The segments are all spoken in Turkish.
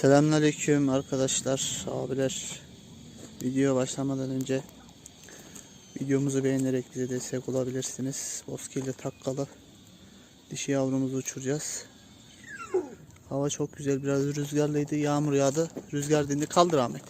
Selamünaleyküm arkadaşlar, abiler. Video başlamadan önce videomuzu beğenerek bize destek olabilirsiniz. Bozkirli takkalı dişi yavrumuzu uçuracağız. Hava çok güzel, biraz rüzgarlıydı, yağmur yağdı. Rüzgar dindi, kaldır Ahmet.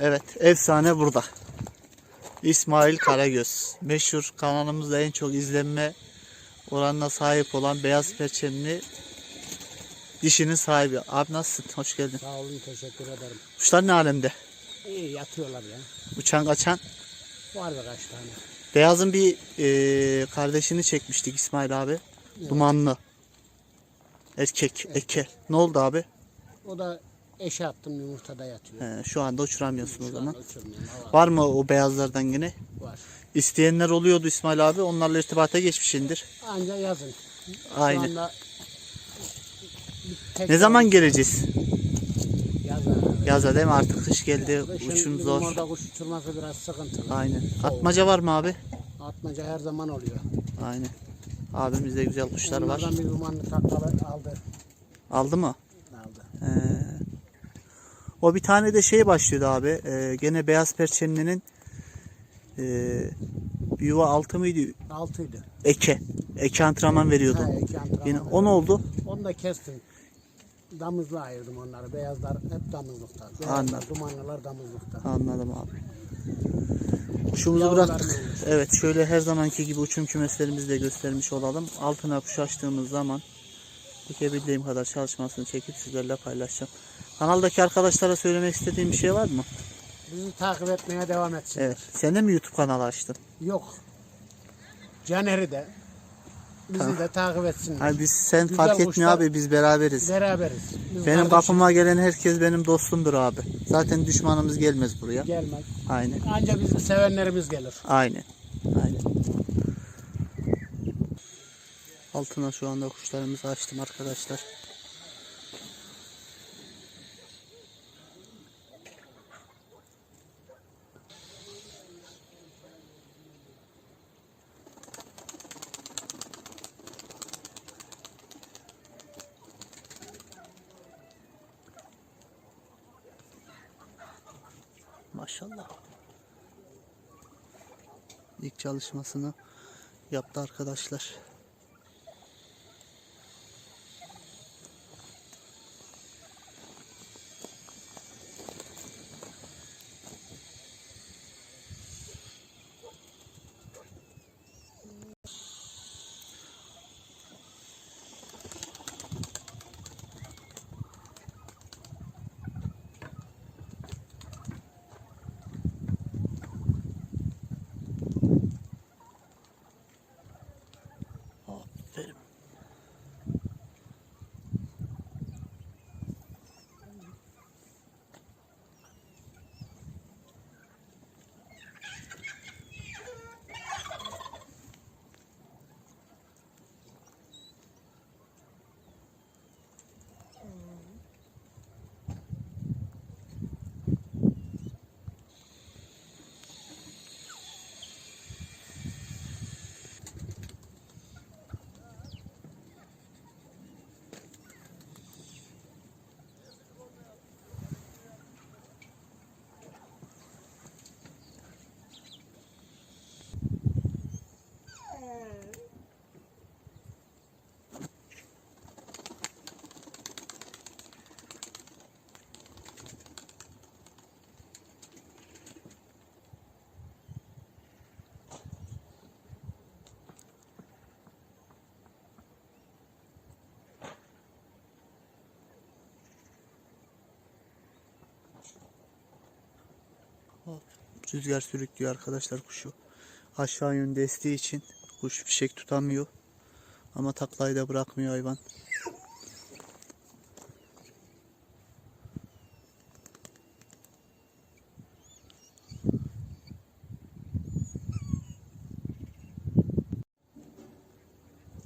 Evet, efsane burada. İsmail Karagöz. Meşhur kanalımızda en çok izlenme oranına sahip olan beyaz perçemli dişinin sahibi. Abi nasılsın? Hoş geldin. Sağ olun teşekkür ederim. Kuşlar ne alemde? İyi yatıyorlar ya. Uçan kaçan. Var da kaç tane. Beyazın bir e, kardeşini çekmiştik İsmail abi. Dumanlı. Erkek, eke. Ne oldu abi? O da eşe attım yumurtada yatıyor. He, şu anda uçuramıyorsun o zaman. Var mı o beyazlardan yine? var. İsteyenler oluyordu İsmail abi. Onlarla irtibata geçmişindir. Anca yazın. Şu Aynen. anda bir tek Ne zaman geleceğiz? Yazın. Yaza değil mi? Artık kış geldi. Kışın Uçum bizim zor. Orada kuş uçurması biraz sıkıntılı. Aynen. Atmaca var mı abi? Atmaca her zaman oluyor. Aynen. Abimizde güzel kuşlar var. Onlardan bir dumanlı takkalı aldı. Aldı mı? Aldı. Ee, o bir tane de şey başlıyordu abi. Ee, gene beyaz perçemlinin ee, bir yuva altı mıydı? Altıydı. Eke. Eke antrenman veriyordu. Ha, iki antrenman Yine verdi. o ne oldu? Onu da kestim. Damızla ayırdım onları. Beyazlar hep damızlıkta. Beyazlar, Anladım. dumanlılar damızlıkta. Anladım abi. Kuşumuzu Yavrular bıraktık. Evet şöyle her zamanki gibi uçum kümeslerimizi de göstermiş olalım. Altına kuş açtığımız zaman çekebildiğim kadar çalışmasını çekip sizlerle paylaşacağım. Kanaldaki arkadaşlara söylemek istediğim bir şey var mı? Bizi takip etmeye devam etsin. Evet. Sen de mi YouTube kanalı açtın? Yok. Caner'i de bizi de takip etsinler. Abi biz sen Güzel fark etmiyor abi biz beraberiz. Beraberiz. Biz Benim kardeşiz. kapıma gelen herkes benim dostumdur abi. Zaten düşmanımız gelmez buraya. gelmez. Aynen. Ancak bizi sevenlerimiz gelir. Aynen. Aynen. Altına şu anda kuşlarımızı açtım arkadaşlar. Maşallah. İlk çalışmasını yaptı arkadaşlar. Rüzgar sürüklüyor arkadaşlar kuşu. Aşağı yönde estiği için kuş fişek tutamıyor. Ama taklayı da bırakmıyor hayvan.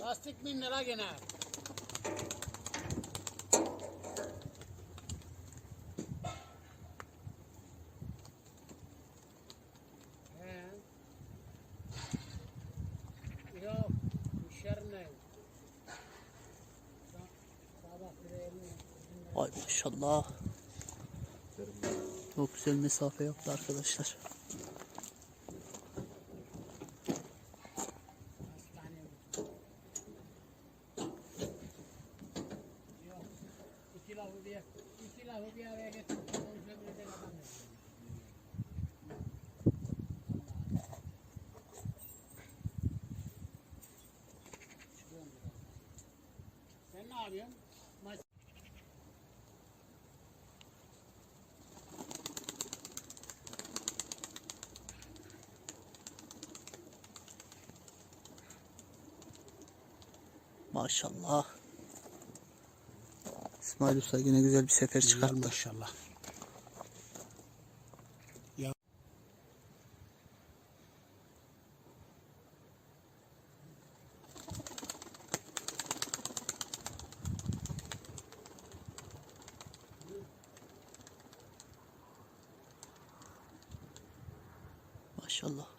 Lastik bin lira gene. Maşallah. Çok güzel mesafe yaptı arkadaşlar. İki lafı bir, iki lafı bir araya getirip konuşabilecek adam yok. Sen ne yapıyorsun? Maç Maşallah. İsmail Usta yine güzel bir sefer çıkarttı. maşallah. Maşallah.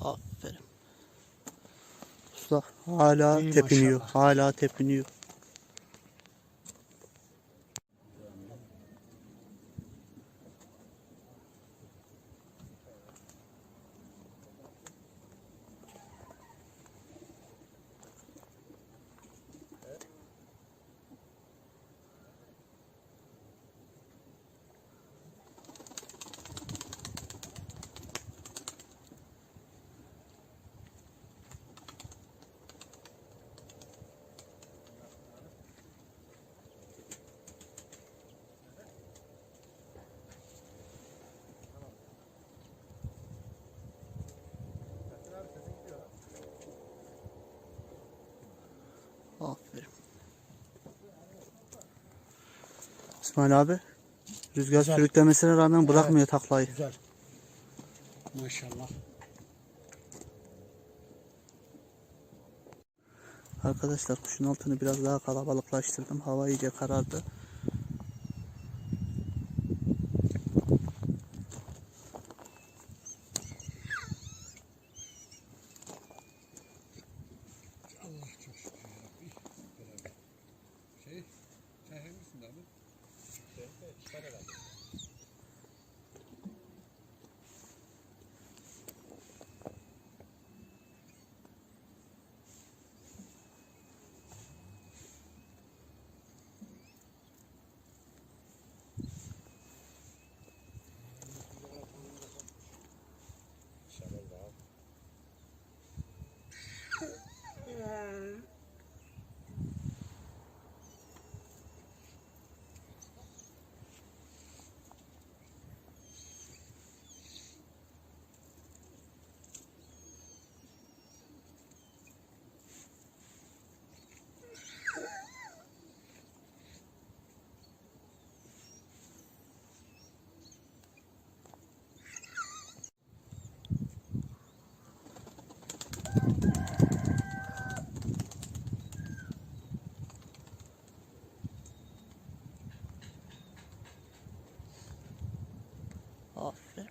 Aferin. Usta hala İyi tepiniyor. maşallah. Hala tepiniyor. Aferin. İsmail abi rüzgar Güzel. sürüklemesine rağmen bırakmıyor taklayı. Güzel. Maşallah. Arkadaşlar kuşun altını biraz daha kalabalıklaştırdım. Hava iyice karardı. Aferin.